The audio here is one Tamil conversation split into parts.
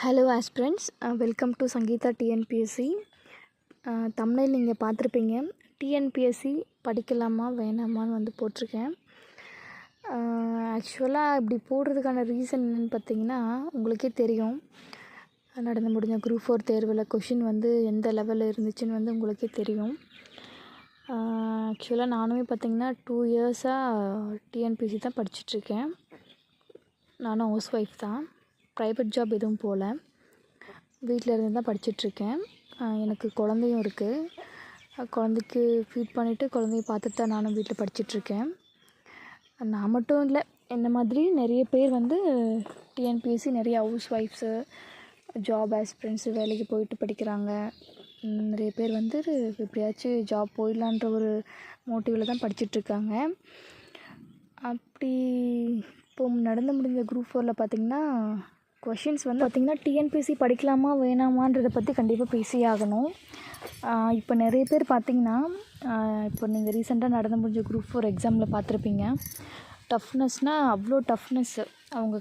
Hello aspirants welcome to Sangeetha TNPSC தமிழில் நீங்கள் பார்த்துருப்பீங்க. டிஎன்பிஎஸ்சி படிக்கலாமா வேணாமான்னு வந்து போட்டிருக்கேன். Uh, ஆக்சுவலாக இப்படி போடுறதுக்கான ரீசன் என்னென்னு பார்த்தீங்கன்னா உங்களுக்கே தெரியும். நடந்து முடிஞ்ச குரூப் ஃபோர் தேர்வில் கொஷின் வந்து எந்த லெவலில் இருந்துச்சுன்னு வந்து உங்களுக்கே தெரியும். Uh, ஆக்சுவலாக நானுமே பார்த்தீங்கன்னா டூ இயர்ஸாக டிஎன்பிஎஸ்சி தான் படிச்சுட்ருக்கேன் நானும் ஹவுஸ் ஒய்ஃப் தான். ப்ரைவேட் ஜாப் எதுவும் போகல. வீட்டில் இருந்து தான் படிச்சிட்ருக்கேன் எனக்கு குழந்தையும் இருக்குது குழந்தைக்கு ஃபீட் பண்ணிவிட்டு குழந்தைய பார்த்துட்டு தான் நானும் வீட்டில் படிச்சிட்ருக்கேன். நான் மட்டும் இல்லை என்ன மாதிரி நிறைய பேர் வந்து டிஎன்பிஎஸ்சி நிறைய ஹவுஸ் ஒய்ஃப்ஸு ஜாப் ஆஸ்பிரன்ஸு வேலைக்கு போயிட்டு படிக்கிறாங்க. நிறைய பேர் வந்து எப்படியாச்சும் ஜாப் போயிடலான்ற ஒரு மோட்டிவில் தான் படிச்சிட்ருக்காங்க. அப்படி இப்போ நடந்து முடிஞ்ச குரூப் ஃபோரில் பார்த்திங்கன்னா கொஷின்ஸ் வந்து பார்த்திங்கன்னா டிஎன்பிஎஸ்சி படிக்கலாமா வேணாமான்றதை பற்றி கண்டிப்பாக பேசியே ஆகணும். இப்போ நிறைய பேர் பார்த்திங்கன்னா இப்போ நீங்கள் ரீசெண்டாக நடந்து முடிஞ்ச குரூப் ஃபோர் எக்ஸாமில் பார்த்துருப்பீங்க டஃப்னஸ்னால் அவ்வளோ டஃப்னஸ்ஸு அவங்க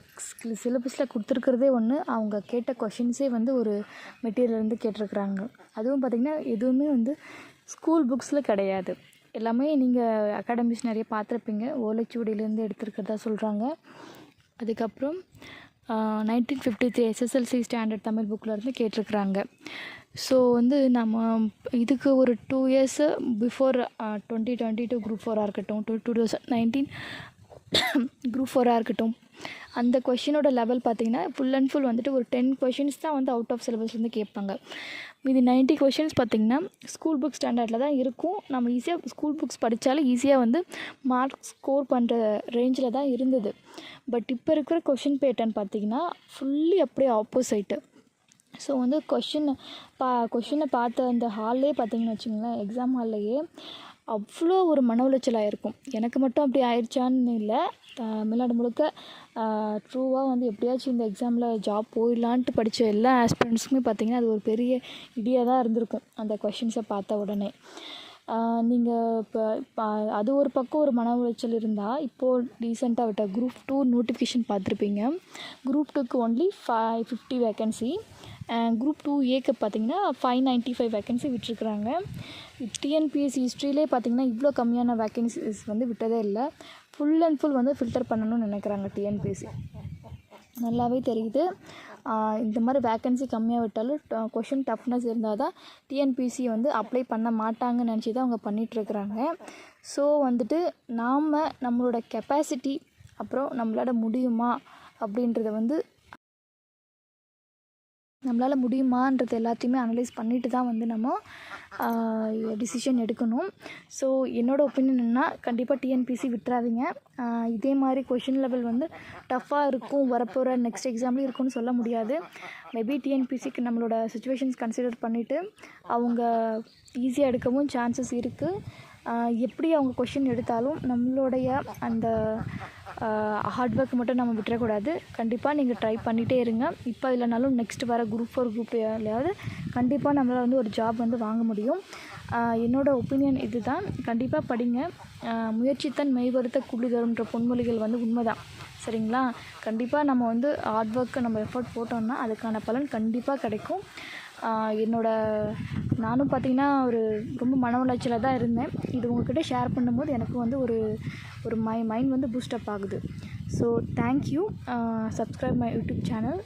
சிலபஸில் கொடுத்துருக்கிறதே ஒன்று அவங்க கேட்ட கொஷின்ஸே வந்து ஒரு மெட்டீரியல்லேருந்து கேட்டிருக்குறாங்க. அதுவும் பார்த்திங்கன்னா எதுவுமே வந்து ஸ்கூல் புக்ஸில் கிடையாது. எல்லாமே நீங்கள் அகாடமிஸ் நிறைய பார்த்துருப்பீங்க ஓலைச்சுவடியிலேருந்து எடுத்துருக்கிறதா சொல்கிறாங்க அதுக்கப்புறம் nineteen fifty three SSLC standard Tamil புக்கில் இருந்து கேட்டிருக்கிறாங்க. ஸோ வந்து நம்ம இதுக்கு ஒரு two years before twenty twenty two group ஃபோராக இருக்கட்டும் two two thousand nineteen group ஃபோராக இருக்கட்டும். அந்த கொஷினோட லெவல் பார்த்திங்கன்னா ஃபுல் அண்ட் ஃபுல் வந்துட்டு ஒரு டென் கொஷின்ஸ் தான் வந்து அவுட் ஆஃப் சிலபஸ்லேருந்து கேட்பாங்க. மீதி நைன்ட்டி கொஷின்ஸ் பார்த்திங்கன்னா ஸ்கூல் புக் ஸ்டாண்டர்டில் தான் இருக்கும். நம்ம ஈஸியாக ஸ்கூல் புக்ஸ் படித்தாலும் ஈஸியாக வந்து மார்க் ஸ்கோர் பண்ணுற ரேஞ்சில் தான் இருந்தது. பட் இப்போ இருக்கிற கொஷின் பேட்டர்ன் பார்த்திங்கன்னா ஃபுல்லி அப்படியே ஆப்போசைட்டு ஸோ வந்து கொஷின் பா கொஷினை பார்த்த அந்த ஹால்லே பார்த்திங்கன்னு வச்சுங்களேன் எக்ஸாம் ஹால்லையே அவ்வளோ ஒரு மன உளைச்சலாக இருக்கும். எனக்கு மட்டும் அப்படி ஆயிடுச்சான்னு இல்லை. தமிழ்நாடு முழுக்க ட்ரூவாக வந்து எப்படியாச்சும் இந்த எக்ஸாமில் ஜாப் போயிடலான்ட்டு படித்த எல்லா ஆஸ்பிரண்ட்ஸுக்குமே பார்த்திங்கன்னா அது ஒரு பெரிய இடியாக தான் இருந்திருக்கும் அந்த கொஷின்ஸை பார்த்த உடனே. நீங்கள் இப்போ இப்போ அது ஒரு பக்கம் ஒரு மன உளைச்சல் இருந்தால் இப்போது ரீசெண்டாக விட்ட குரூப் டூ நோட்டிஃபிகேஷன் பார்த்துருப்பீங்க. குரூப் டூக்கு only five fifty vacancy group two ஏக்கு பார்த்தீங்கன்னா ஃபைவ் நைன்ட்டி ஃபைவ் வேக்கன்சி விட்டுருக்குறாங்க. டிஎன்பிஎஸ்சி ஹிஸ்ட்ரியிலே பார்த்தீங்கன்னா இவ்வளோ கம்மியான வேக்கன்சிஸ் வந்து விட்டதே இல்லை. ஃபுல் அண்ட் ஃபுல் வந்து ஃபில்டர் பண்ணணும்னு நினைக்கிறாங்க டிஎன்பிஎஸ்சி நல்லாவே தெரியுது. இந்த மாதிரி வேக்கன்சி கம்மியாக விட்டாலும் கொஷின் டஃப்னஸ் இருந்தால் தான் டிஎன்பிசி வந்து அப்ளை பண்ண மாட்டாங்கன்னு நினச்சி தான் அவங்க பண்ணிகிட்ருக்குறாங்க ஸோ வந்துட்டு நாம் நம்மளோட கெப்பாசிட்டி அப்புறம் நம்மளால் முடியுமா அப்படின்றத வந்து நம்மளால் முடியுமான்றது எல்லாத்தையுமே அனலைஸ் பண்ணிட்டு தான் வந்து நம்ம டிசிஷன் எடுக்கணும். ஸோ என்னோடய ஒப்பீனியன் என்ன கண்டிப்பாக டிஎன்பிசி விட்டுறாதீங்க. இதே மாதிரி கொஷின் லெவல் வந்து டஃப்பாக இருக்கும் வரப்போகிற நெக்ஸ்ட் எக்ஸாம்லேயும் இருக்கும்னு சொல்ல முடியாது. மேபி டிஎன்பிசிக்கு நம்மளோட சுச்சுவேஷன்ஸ் கன்சிடர் பண்ணிவிட்டு அவங்க ஈஸியாக எடுக்கவும் சான்சஸ் இருக்குது எப்படி அவங்க கொஷின் எடுத்தாலும் நம்மளுடைய அந்த ஹார்ட் ஒர்க் மட்டும் நம்ம விட்டுறக்கூடாது. கண்டிப்பாக நீங்கள் ட்ரை பண்ணிகிட்டே இருங்க. இப்போ இல்லைனாலும் நெக்ஸ்ட் வர குரூப் ஃபோர் குரூப்லையாவது கண்டிப்பாக நம்மளால் வந்து ஒரு ஜாப் வந்து வாங்க முடியும். என்னோடய ஒப்பீனியன் இது தான் கண்டிப்பாக படிங்க. முயற்சித்தன் மெய்வருத்த கூலி தரும்ன்ற பொன்மொழிகள் வந்து உண்மை தான் சரிங்களா? கண்டிப்பாக நம்ம வந்து ஹார்ட் ஒர்க்கு நம்ம எஃபர்ட் போட்டோம்னா அதுக்கான பலன் கண்டிப்பாக கிடைக்கும். என்னோடய நானும் பார்த்திங்கன்னா ஒரு ரொம்ப மன உளைச்சலில் தான் இருந்தேன். இது உங்கள்கிட்ட ஷேர் பண்ணும்போது எனக்கு வந்து ஒரு ஒரு மை மைண்ட் வந்து பூஸ்டப் ஆகுது. So thank you subscribe my YouTube channel